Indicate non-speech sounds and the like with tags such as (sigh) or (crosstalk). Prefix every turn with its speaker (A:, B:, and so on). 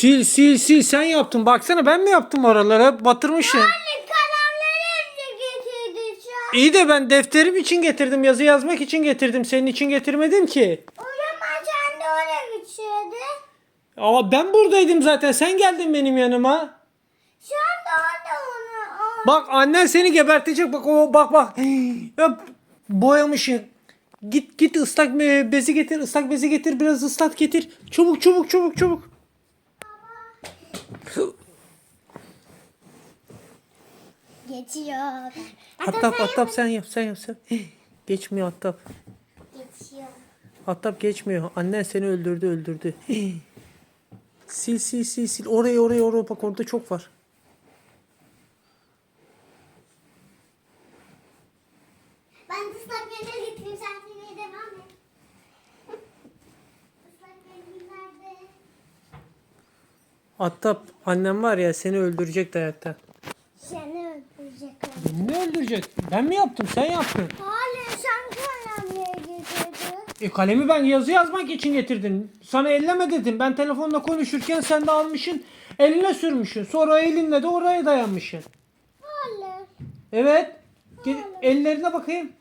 A: Sil sil sil sen yaptın. Baksana ben mi yaptım oralara? Batırmışsın.
B: Anne kalemleri hepsi getirdi şu an.
A: İyi de ben defterim için getirdim. Yazı yazmak için getirdim. Senin için getirmedim ki.
B: O zaman sen de oraya geçirdi.
A: Ama ben buradaydım zaten. Sen geldin benim yanıma.
B: Şu anda orada onu. o-
A: Bak annen seni gebertecek. Bak o bak bak. (gasps) Ya, boyamışsın. Git git ıslak be- bezi getir. ıslak bezi getir. Biraz ıslat getir. Çabuk çabuk çabuk çabuk.
B: Geçiyor.
A: Attap attap sen yap sen yap sen. Geçmiyor attap.
B: Geçiyor.
A: Attap geçmiyor. Annen seni öldürdü öldürdü. sil sil sil sil. Oraya oraya oraya bak orada çok var. Attap annem var ya seni öldürecek hayatta.
B: Seni öldürecek.
A: Ne öldürecek? Ben mi yaptım? Sen yaptın.
B: Hayır sen kalemleri getirdin.
A: E kalemi ben yazı yazmak için getirdim. Sana elleme dedim. Ben telefonla konuşurken sen de almışsın. Eline sürmüşsün. Sonra elinle de oraya dayanmışsın.
B: Hayır.
A: Evet. Ge- ellerine bakayım.